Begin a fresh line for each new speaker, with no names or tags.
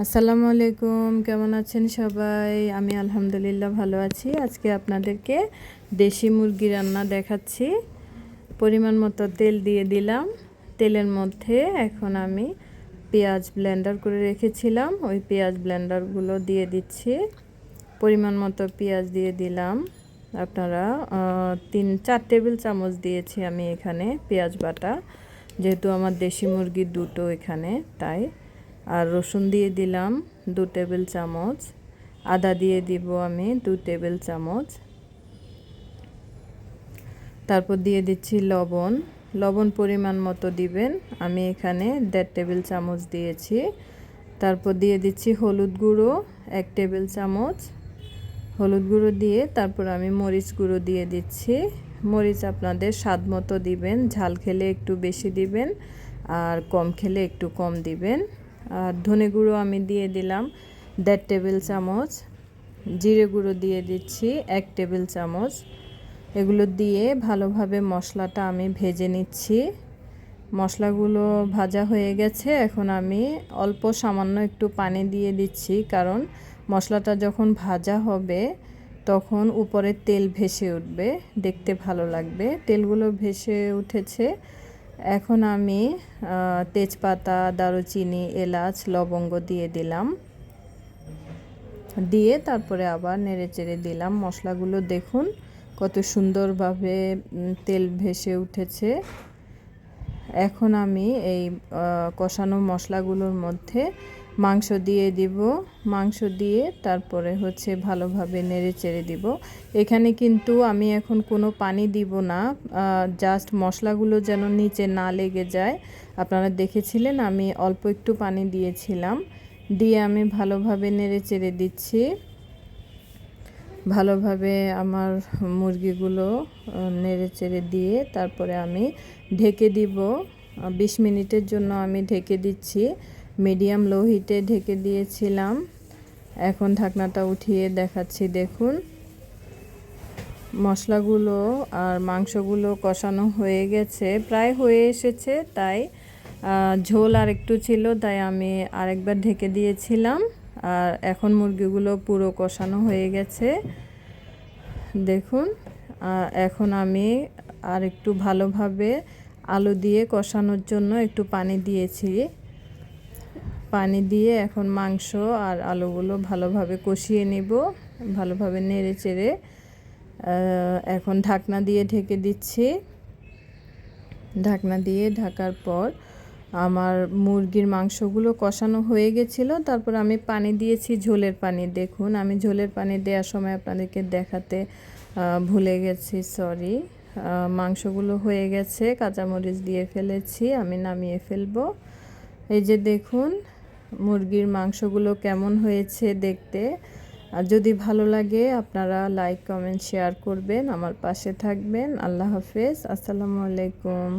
আসসালামু আলাইকুম, কেমন আছেন সবাই? আমি আলহামদুলিল্লাহ ভালো আছি। আজকে আপনাদেরকে দেশি মুরগি রান্না দেখাচ্ছি। পরিমাণ মতো তেল দিয়ে দিলাম। তেলের মধ্যে এখন আমি পেঁয়াজ ব্লেন্ডার করে রেখেছিলাম। ওই পেঁয়াজ ব্লেন্ডারগুলো দিয়ে দিচ্ছি। পরিমাণ মতো পেঁয়াজ দিয়ে দিলাম। আপনারা তিন, চার টেবিল চামচ দিয়েছি আমি এখানে পেঁয়াজ বাটা। যেহেতু আমার দেশি মুরগির দুটো এখানে, তাই আর রসুন দিয়ে দিলাম দু টেবিল চামচ। আদা দিয়ে দিব আমি দু টেবিল চামচ। তারপর দিয়ে দিচ্ছি লবণ। লবণ পরিমাণ মতো দিবেন। আমি এখানে দেড় টেবিল চামচ দিয়েছি। তারপর দিয়ে দিচ্ছি হলুদ গুঁড়ো, এক টেবিল চামচ। হলুদ গুঁড়ো দিয়ে তারপর আমি মরিচ গুঁড়ো দিয়ে দিচ্ছি। মরিচ আপনাদের স্বাদ মতো দিবেন। ঝাল খেলে একটু বেশি দিবেন আর কম খেলে একটু কম দিবেন। আর ধনে গুঁড়ো আমি দিয়ে দিলাম দেড় টেবিল চামচ, জিরে গুঁড়ো দিয়ে দিচ্ছি এক টেবিল চামচ। এগুলো দিয়ে ভালোভাবে মশলাটা আমি ভেজে নিচ্ছি। মশলাগুলো ভাজা হয়ে গেছে, এখন আমি অল্প সামান্য একটু পানি দিয়ে দিচ্ছি, কারণ মশলাটা যখন ভাজা হবে তখন উপরে তেল ভেসে উঠবে, দেখতে ভালো লাগবে। তেলগুলো ভেসে উঠেছে। এখন আমি তেজপাতা, দারুচিনি, এলাচ, লবঙ্গ দিয়ে দিলাম। দিয়ে তারপরে আবার নেড়ে চেড়ে দিলাম। মশলাগুলো দেখুন কত সুন্দরভাবে তেল ভেসে উঠেছে। এখন আমি এই কষানো মশলাগুলোর মধ্যে মাংস দিয়ে দিব। মাংস দিয়ে তারপরে হচ্ছে ভালোভাবে নেড়ে চেড়ে দিব। এখানে কিন্তু আমি এখন কোনো পানি দিব না। জাস্ট মশলাগুলো যেন নিচে না লেগে যায়। আপনারা দেখেছিলেন আমি অল্প একটু পানি দিয়েছিলাম। দিয়ে আমি ভালোভাবে নেড়ে চেড়ে দিচ্ছি। ভালোভাবে আমার মুরগিগুলো নেড়ে চেড়ে দিয়ে তারপরে আমি ঢেকে দিব। বিশ মিনিটের জন্য আমি ঢেকে দিচ্ছি। মিডিয়াম লো হিটে ঢেকে দিয়েছিলাম। এখন ঢাকনাটা উঠিয়ে দেখাচ্ছি, দেখুন। মশলাগুলো আর মাংসগুলো কষানো হয়ে গেছে, প্রায় হয়ে এসেছে, তাই ঝোল আর একটু ছিল, তাই আমি আরেকবার ঢেকে দিয়েছিলাম। আর এখন মুরগিগুলো পুরো কষানো হয়ে গেছে। দেখুন এখন আমি আর একটু ভালোভাবে আলু দিয়ে কষানোর জন্য একটু পানি দিয়েছি। পানি দিয়ে এখন মাংস আর আলুগুলো ভালোভাবে কষিয়ে নিব, ভালোভাবে নেড়ে চেড়ে এখন ঢাকনা দিয়ে ঢেকে দিচ্ছি। ঢাকনা দিয়ে ঢাকার পর আমার মুরগির মাংসগুলো কষানো হয়ে গেছিল, তারপর আমি পানি দিয়েছি ঝোলের পানি। দেখুন, আমি ঝোলের পানি দেওয়ার সময় আপনাদেরকে দেখাতে ভুলে গেছি সরি মাংসগুলো হয়ে গেছে, কাঁচামরিচ দিয়ে ফেলেছি, আমি নামিয়ে ফেলব। এই যে দেখুন, মুরগির মাংসগুলো কেমন হয়েছে দেখতে। আর যদি ভালো লাগে, আপনারা লাইক কমেন্ট শেয়ার করবেন, আমার পাশে থাকবেন। আল্লাহ হাফেজ, আসসালামু আলাইকুম।